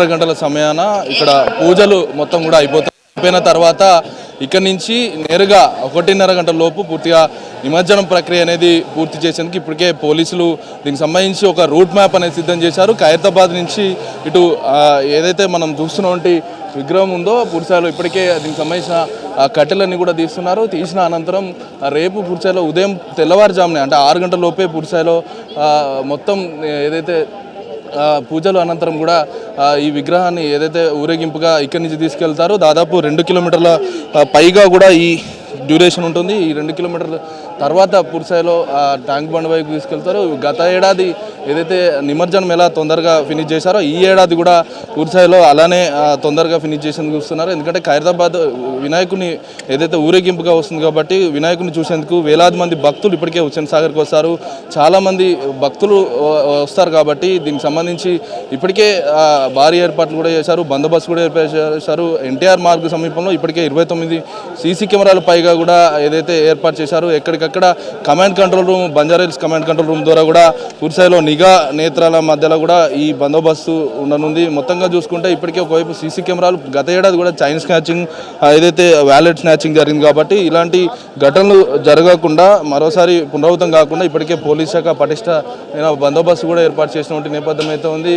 ఆరు గంటల సమయాన ఇక్కడ పూజలు మొత్తం కూడా అయిపోతాయి. అయిపోయిన తర్వాత ఇక్కడ నుంచి నేరుగా ఒకటిన్నర గంటల లోపు పూర్తిగా నిమజ్జనం ప్రక్రియ అనేది పూర్తి చేసేందుకు ఇప్పటికే పోలీసులు దీనికి సంబంధించి ఒక రూట్ మ్యాప్ అనేది సిద్ధం చేశారు. ఖైరతాబాద్ నుంచి ఇటు ఏదైతే మనం చూస్తున్నటువంటి విగ్రహం ఉందో పురుషాలు ఇప్పటికే దీనికి సంబంధించిన కట్టెలన్నీ కూడా తీస్తున్నారు. తీసిన అనంతరం రేపు పురుషాలో ఉదయం తెల్లవారుజామునే అంటే ఆరు గంటల లోపే పురుషాలో మొత్తం ఏదైతే పూజలు అనంతరం కూడా ఈ విగ్రహాన్ని ఏదైతే ఊరేగింపుగా ఇక్కడి నుంచి తీసుకెళ్తారో దాదాపు రెండు కిలోమీటర్ల పైగా కూడా ఈ డ్యూరేషన్ ఉంటుంది. ఈ రెండు కిలోమీటర్ల తర్వాత పూర్సాయిలో ట్యాంక్ బండ్ వైపు తీసుకెళ్తారు. గత ఏడాది ఏదైతే నిమజ్జనం ఎలా తొందరగా ఫినిష్ చేశారో ఈ ఏడాది కూడా పూర్సాయిలో అలానే తొందరగా ఫినిష్ చేసేందుకు చూస్తున్నారు ఎందుకంటే ఖైరదాబాద్ వినాయకుని ఏదైతే ఊరేగింపుగా వస్తుంది కాబట్టి వినాయకుని చూసేందుకు వేలాది మంది భక్తులు ఇప్పటికే హుస్సేన్ సాగర్కి వస్తారు. చాలామంది భక్తులు వస్తారు కాబట్టి దీనికి సంబంధించి ఇప్పటికే భారీ ఏర్పాట్లు కూడా చేశారు బందోబస్తు కూడా ఏర్పాటు చేశారు. ఎన్టీఆర్ మార్గ్ సమీపంలో ఇప్పటికే ఇరవై తొమ్మిది సీసీ కెమెరాల పైగా కూడా ఏదైతే ఏర్పాటు చేశారో ఎక్కడికక్కడ command control room Banjara Hills command control room ద్వారా కూడా పూర్తిస్థాయిలో నిఘా నేత్రాల మధ్యలో కూడా ఈ బందోబస్తు ఉండనుంది. మొత్తంగా చూసుకుంటే ఇప్పటికే ఒకవైపు సీసీ కెమెరాలు గత ఏడాది కూడా చైన్ స్నాచింగ్ ఏదైతే వ్యాలెట్ స్నాచింగ్ జరిగింది కాబట్టి ఇలాంటి ఘటనలు జరగకుండా మరోసారి పునరావృతం కాకుండా ఇప్పటికే పోలీస్ శాఖ పటిష్ట బందోబస్తు కూడా ఏర్పాటు చేసినటువంటి నేపథ్యం అయితే ఉంది.